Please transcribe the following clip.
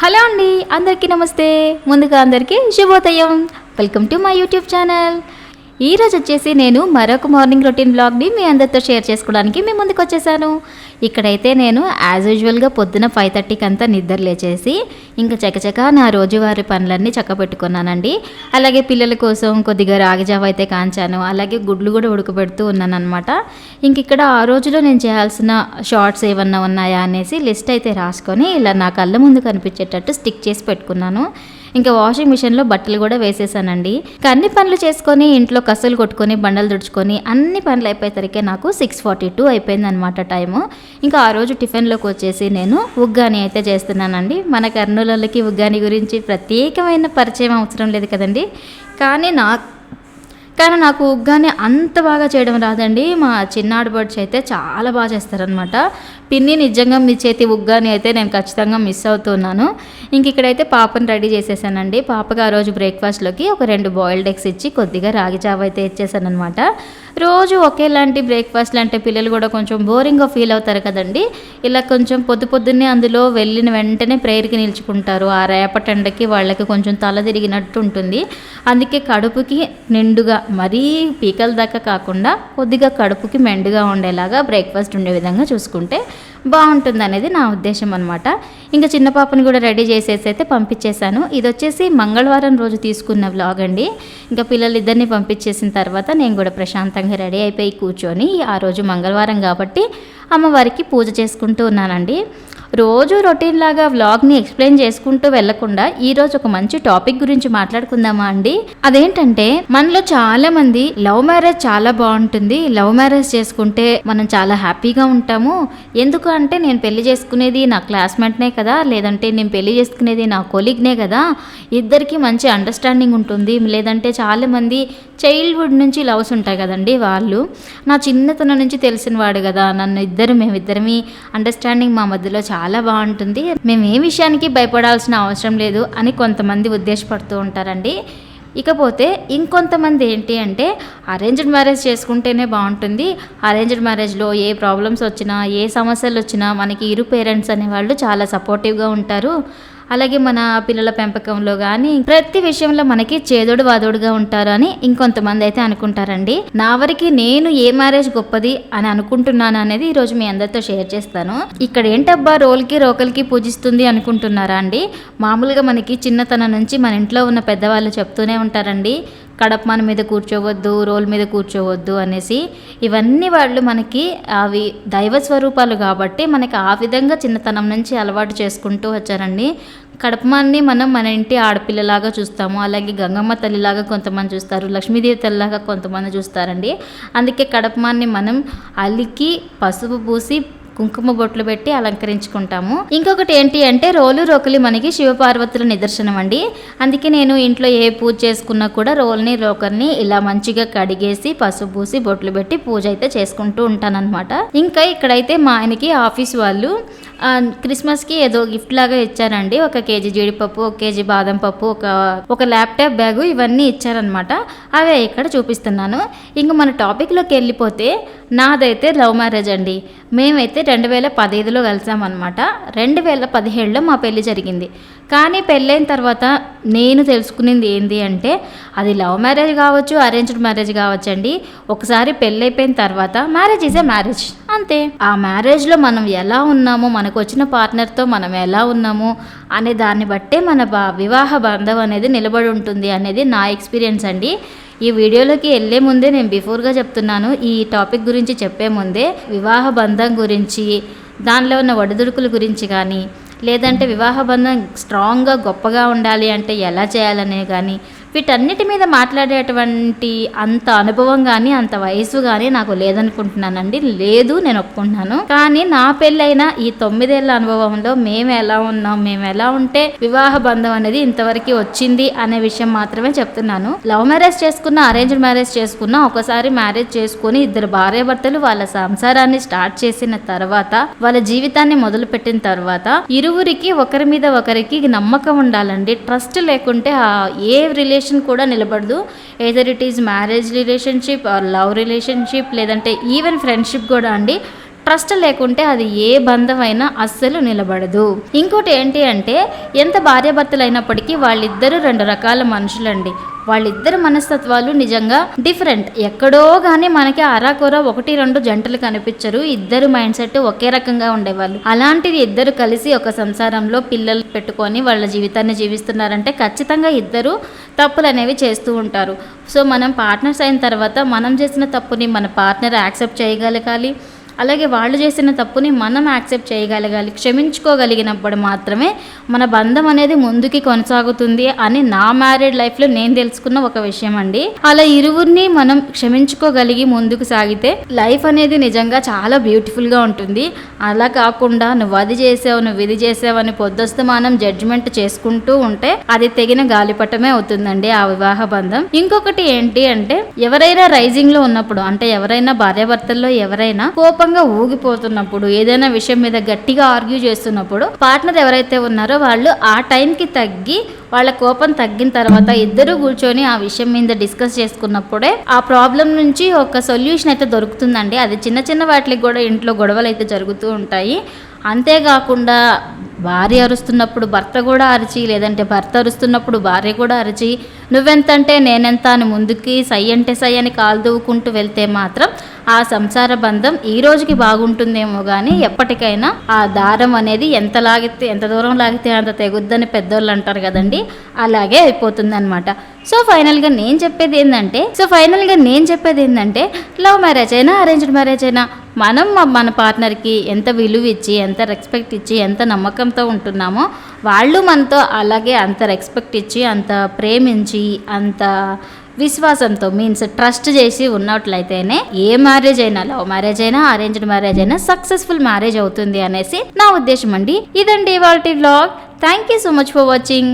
Hello అండి అందరికీ నమస్తే. ముందుగా అందరికీ శుభోదయం. Welcome to my YouTube channel. ఈ రోజు వచ్చేసి నేను మరొక మార్నింగ్ రొటీన్ బ్లాగ్ని మీ అందరితో షేర్ చేసుకోవడానికి మీ ముందుకు వచ్చేసాను. ఇక్కడైతే నేను యాజ్ యూజువల్గా పొద్దున ఫైవ్ థర్టీకి అంతా నిద్ర లేచేసి ఇంకా చకచక నా రోజువారి పనులన్నీ చక్కబెట్టుకున్నానండి. అలాగే పిల్లల కోసం కొద్దిగా రాగిజావ అయితే కాంచాను. అలాగే గుడ్లు కూడా ఉడకబెడుతూ ఉన్నాను అనమాట ఇంక ఇక్కడ ఆ రోజులో నేను చేయాల్సిన షార్ట్స్ ఏమన్నా ఉన్నాయా అనేసి లిస్ట్ అయితే రాసుకొని ఇలా నా కళ్ళ ముందు కనిపించేటట్టు స్టిక్ చేసి పెట్టుకున్నాను. ఇంకా వాషింగ్ మిషన్లో బట్టలు కూడా వేసేసానండి. ఇంకా అన్ని పనులు చేసుకొని ఇంట్లో కసులు కొట్టుకొని బండలు తుడుచుకొని అన్ని పనులు అయిపోయేసరికి నాకు సిక్స్ ఫార్టీ టూ అయిపోయింది అనమాట టైము ఇంకా ఆ రోజు టిఫిన్లోకి వచ్చేసి నేను ఉగ్గాని అయితే చేస్తున్నానండి. మన కర్నూలకి ఉగ్గాని గురించి ప్రత్యేకమైన పరిచయం అవసరం లేదు కదండి. కానీ నాకు కానీ నాకు ఉగ్గాని అంత బాగా చేయడం రాదండి. మా చిన్నాడు బర్డ్స్ అయితే చాలా బాగా చేస్తారనమాట పిన్ని నిజంగా మీ చేతి ఉగ్గాని అయితే నేను ఖచ్చితంగా మిస్ అవుతున్నాను. ఇంక ఇక్కడైతే పాపని రెడీ చేసేసానండి. పాపకి ఆ రోజు బ్రేక్ఫాస్ట్లోకి ఒక రెండు బాయిల్డ్ ఎగ్స్ ఇచ్చి కొద్దిగా రాగి జావ అయితే ఇచ్చేసానమాట రోజు ఒకేలాంటి బ్రేక్ఫాస్ట్లు అంటే పిల్లలు కూడా కొంచెం బోరింగ్గా ఫీల్ అవుతారు కదండి. ఇలా కొంచెం పొద్దు పొద్దున్నే అందులో వెళ్ళిన వెంటనే ప్రేయర్కి నిల్చుకుంటారు. ఆ రేపటి ఎండకి వాళ్ళకి కొంచెం తల తిరిగినట్టు ఉంటుంది. అందుకే కడుపుకి నిండుగా మరీ పీకల దాకా కాకుండా కొద్దిగా కడుపుకి మెండుగా ఉండేలాగా బ్రేక్ఫాస్ట్ ఉండే విధంగా చూసుకుంటే బాగుంటుంది అనేది నా ఉద్దేశం అనమాట ఇంకా చిన్న పాపని కూడా రెడీ చేసేసి అయితే పంపించేశాను. ఇది వచ్చేసి మంగళవారం రోజు తీసుకున్న వ్లాగ్ అండి. ఇంకా పిల్లలిద్దరిని పంపించేసిన తర్వాత నేను కూడా ప్రశాంతంగా రెడీ అయిపోయి కూర్చొని ఆ రోజు మంగళవారం కాబట్టి అమ్మవారికి పూజ చేసుకుంటూ ఉన్నానండి. రోజు రొటీన్ లాగా వ్లాగ్ని ఎక్స్ప్లెయిన్ చేసుకుంటూ వెళ్ళకుండా ఈ రోజు ఒక మంచి టాపిక్ గురించి మాట్లాడుకుందామా అండి? అదేంటంటే మనలో చాలా మంది లవ్ మ్యారేజ్ చాలా బాగుంటుంది. లవ్ మ్యారేజ్ చేసుకుంటే మనం చాలా హ్యాపీగా ఉంటాము. ఎందుకు అంటే నేను పెళ్ళి చేసుకునేది నా క్లాస్మేట్నే కదా లేదంటే నేను పెళ్ళి చేసుకునేది నా కొలీగ్నే కదా. ఇద్దరికి మంచి అండర్స్టాండింగ్ ఉంటుంది. లేదంటే చాలామంది చైల్డ్హుడ్ నుంచి లవ్స్ ఉంటాయి కదండి వాళ్ళు. నా చిన్నతనం నుంచి తెలిసిన వాడు కదా నన్ను ఇద్దరు మేమిద్దరమి అండర్స్టాండింగ్ మా మధ్యలో చాలా బాగుంటుంది. మేము ఏ విషయానికి భయపడాల్సిన అవసరం లేదు అని కొంతమంది ఉద్దేశపడుతూ ఉంటారండి. ఇకపోతే ఇంకొంతమంది ఏంటి అంటే అరేంజ్డ్ మ్యారేజ్ చేసుకుంటేనే బాగుంటుంది. అరేంజ్డ్ మ్యారేజ్లో ఏ ప్రాబ్లమ్స్ వచ్చినా ఏ సమస్యలు వచ్చినా మనకి ఇరు పేరెంట్స్ అనేవాళ్ళు చాలా సపోర్టివ్గా ఉంటారు. అలాగే మన పిల్లల పెంపకంలో కానీ ప్రతి విషయంలో మనకి చేదోడు వాదోడుగా ఉంటారు అని ఇంకొంతమంది అయితే అనుకుంటారండి. నా వరకు నేను ఏ మ్యారేజ్ గొప్పది అని అనుకుంటున్నాను అనేది ఈరోజు మీ అందరితో షేర్ చేస్తాను. ఇక్కడ ఏంటబ్బా రోల్కి రోకల్కి పూజిస్తుంది అనుకుంటున్నారా అండి? మామూలుగా మనకి చిన్నతనం నుంచి మన ఇంట్లో ఉన్న పెద్దవాళ్ళు చెప్తూనే ఉంటారండి. కడపమాన మీద కూర్చోవద్దు రోల్ మీద కూర్చోవద్దు అనేసి ఇవన్నీ వాళ్ళు మనకి అవి దైవ స్వరూపాలు కాబట్టి మనకి ఆ విధంగా చిన్నతనం నుంచి అలవాటు చేసుకుంటూ వచ్చారండి. కడపమాన్ని మనం మన ఇంటి ఆడపిల్లలాగా చూస్తాము. అలాగే గంగమ్మ తల్లిలాగా కొంతమంది చూస్తారు. లక్ష్మీదేవి తల్లిలాగా కొంతమంది చూస్తారండి. అందుకే కడపమాన్ని మనం అలికి పసుపు పూసి కుంకుమ బొట్లు పెట్టి అలంకరించుకుంటాము. ఇంకొకటి ఏంటి అంటే రోలు రోకలి మనకి శివపార్వతుల నిదర్శనం అండి. అందుకే నేను ఇంట్లో ఏ పూజ చేసుకున్నా కూడా రోల్ని రోకల్ని ఇలా మంచిగా కడిగేసి పసుపు పూసి బొట్లు పెట్టి పూజ అయితే చేసుకుంటూ ఉంటానన్నమాట. ఇంకా ఇక్కడైతే మా ఆయనకి ఆఫీస్ వాళ్ళు క్రిస్మస్కి ఏదో గిఫ్ట్ లాగా ఇచ్చారండి. ఒక కేజీ జీడిపప్పు ఒక కేజీ బాదం పప్పు ఒక ఒక ల్యాప్టాప్ బ్యాగు ఇవన్నీ ఇచ్చారనమాట అవే ఇక్కడ చూపిస్తున్నాను. ఇంక మన టాపిక్లోకి వెళ్ళిపోతే నాదైతే లవ్ మ్యారేజ్ అండి. మేమైతే రెండు వేల పదహైదులో కలిసామన్నమాట. రెండు వేల పదిహేడులో మా పెళ్ళి జరిగింది. కానీ పెళ్ళైన తర్వాత నేను తెలుసుకునేది ఏంటి అంటే అది లవ్ మ్యారేజ్ కావచ్చు అరేంజ్డ్ మ్యారేజ్ కావచ్చు అండి ఒకసారి పెళ్ళైపోయిన తర్వాత మ్యారేజ్ ఈజ్ ఏ మ్యారేజ్ అంతే. ఆ మ్యారేజ్లో మనం ఎలా ఉన్నామో మనకు వచ్చిన పార్ట్నర్తో మనం ఎలా ఉన్నామో అనే దాన్ని బట్టే మన బా- వివాహ బంధం అనేది నిలబడి ఉంటుంది అనేది నా ఎక్స్పీరియన్స్ అండి. ఈ వీడియోలోకి వెళ్ళే ముందే నేను బిఫోర్గా చెప్తున్నాను ఈ టాపిక్ గురించి చెప్పే ముందే వివాహ బంధం గురించి దానిలో ఉన్న ఒడిదుడుకుల గురించి కానీ లేదంటే వివాహ బంధం స్ట్రాంగ్గా గొప్పగా ఉండాలి అంటే ఎలా చేయాలనే కానీ వీటన్నిటి మీద మాట్లాడేటువంటి అంత అనుభవం కానీ అంత వయసు కానీ నాకు లేదనుకుంటున్నానండి. లేదు నేను ఒప్పుకుంటున్నాను. కానీ నా పెళ్ళైన ఈ తొమ్మిదేళ్ళ అనుభవంలో మేము ఎలా ఉన్నాం మేము ఎలా ఉంటే వివాహ బంధం అనేది ఇంతవరకు వచ్చింది అనే విషయం మాత్రమే చెప్తున్నాను. లవ్ మ్యారేజ్ చేసుకున్న అరేంజ్డ్ మ్యారేజ్ చేసుకున్న ఒకసారి మ్యారేజ్ చేసుకుని ఇద్దరు భార్యాభర్తలు వాళ్ళ సంసారాన్ని స్టార్ట్ చేసిన తర్వాత వాళ్ళ జీవితాన్ని మొదలు పెట్టిన తర్వాత ఇరువురికి ఒకరి మీద ఒకరికి నమ్మకం ఉండాలండి. ట్రస్ట్ లేకుంటే ఏ రిలే రిలేషన్ కూడా నిలబడదు. Either it is marriage relationship or love relationship లేదంటే ఈవెన్ ఫ్రెండ్షిప్ కూడా అండి. ట్రస్ట్ లేకుంటే అది ఏ బంధమైనా అస్సలు నిలబడదు. ఇంకోటి ఏంటి అంటే ఎంత భార్యాభర్తలు అయినప్పటికీ వాళ్ళిద్దరూ రెండు రకాల మనుషులండి. వాళ్ళిద్దరు మనస్తత్వాలు నిజంగా డిఫరెంట్ ఎక్కడో కానీ మనకి అరాకొర ఒకటి రెండు జంటలు కనిపించరు. ఇద్దరు మైండ్ సెట్ ఒకే రకంగా ఉండేవాళ్ళు. అలాంటిది ఇద్దరు కలిసి ఒక సంసారంలో పిల్లలు పెట్టుకొని వాళ్ళ జీవితాన్ని జీవిస్తున్నారంటే ఖచ్చితంగా ఇద్దరు తప్పులు అనేవి చేస్తూ ఉంటారు. సో మనం పార్ట్నర్స్ అయిన తర్వాత మనం చేసిన తప్పుని మన పార్ట్నర్ యాక్సెప్ట్ చేయగలగాలి. అలాగే వాళ్ళు చేసిన తప్పుని మనం యాక్సెప్ట్ చేయగలగాలి క్షమించుకోగలిగినప్పుడు మాత్రమే మన బంధం అనేది ముందుకి కొనసాగుతుంది అని నా మ్యారీడ్ లైఫ్లో నేను తెలుసుకున్న ఒక విషయం అండి. అలా ఇరువురిని మనం క్షమించుకోగలిగి ముందుకు సాగితే లైఫ్ అనేది నిజంగా చాలా బ్యూటిఫుల్గా ఉంటుంది. అలా కాకుండా నువ్వు అది చేసావు నువ్వు ఇది చేసావు అని పొద్దుస్తమానం జడ్జిమెంట్ చేసుకుంటూ ఉంటే అది తెగిన గాలిపటమే అవుతుందండి ఆ వివాహ బంధం. ఇంకొకటి ఏంటి అంటే ఎవరైనా రైజింగ్లో ఉన్నప్పుడు అంటే ఎవరైనా భార్యాభర్తల్లో ఎవరైనా కోపంగా ఊగిపోతున్నప్పుడు ఏదైనా విషయం మీద గట్టిగా ఆర్గ్యూ చేస్తున్నప్పుడు పార్ట్నర్ ఎవరైతే ఉన్నారో వాళ్ళు ఆ టైంకి తగ్గి వాళ్ళ కోపం తగ్గిన తర్వాత ఇద్దరు కూర్చొని ఆ విషయం మీద డిస్కస్ చేసుకున్నప్పుడే ఆ ప్రాబ్లం నుంచి ఒక సొల్యూషన్ అయితే దొరుకుతుందండి. అది చిన్న చిన్న వాటికి కూడా ఇంట్లో గొడవలు అయితే జరుగుతూ ఉంటాయి. అంతేకాకుండా భార్య అరుస్తున్నప్పుడు భర్త కూడా అరిచి లేదంటే భర్త అరుస్తున్నప్పుడు భార్య కూడా అరిచి నువ్వెంతంటే నేనెంత అని ముందుకి సై అంటే సై అని కాలు దూవుకుంటూ వెళ్తే మాత్రం ఆ సంసార బంధం ఈ రోజుకి బాగుంటుందేమో కానీ ఎప్పటికైనా ఆ దారం అనేది ఎంత లాగితే ఎంత దూరం లాగితే అంత తెగుద్దని పెద్దోళ్ళు అంటారు కదండి అలాగే అయిపోతుంది అనమాట సో ఫైనల్గా నేను చెప్పేది ఏంటంటే సో ఫైనల్గా నేను చెప్పేది ఏంటంటే లవ్ మ్యారేజ్ అయినా అరేంజ్డ్ మ్యారేజ్ అయినా మనం మన పార్ట్నర్కి ఎంత విలువ ఇచ్చి ఎంత రెస్పెక్ట్ ఇచ్చి ఎంత నమ్మకంతో ఉంటున్నామో వాళ్ళు మనతో అలాగే అంత రెస్పెక్ట్ ఇచ్చి అంత ప్రేమించి అంత విశ్వాసంతో మీన్స్ ట్రస్ట్ చేసి ఉన్నట్లయితేనే ఏ మ్యారేజ్ అయినా లవ్ మ్యారేజ్ అయినా అరేంజ్డ్ మ్యారేజ్ అయినా సక్సెస్ఫుల్ మ్యారేజ్ అవుతుంది అనేసి నా ఉద్దేశం అండి ఇదండి వాళ్ళ blog thank you so much for watching.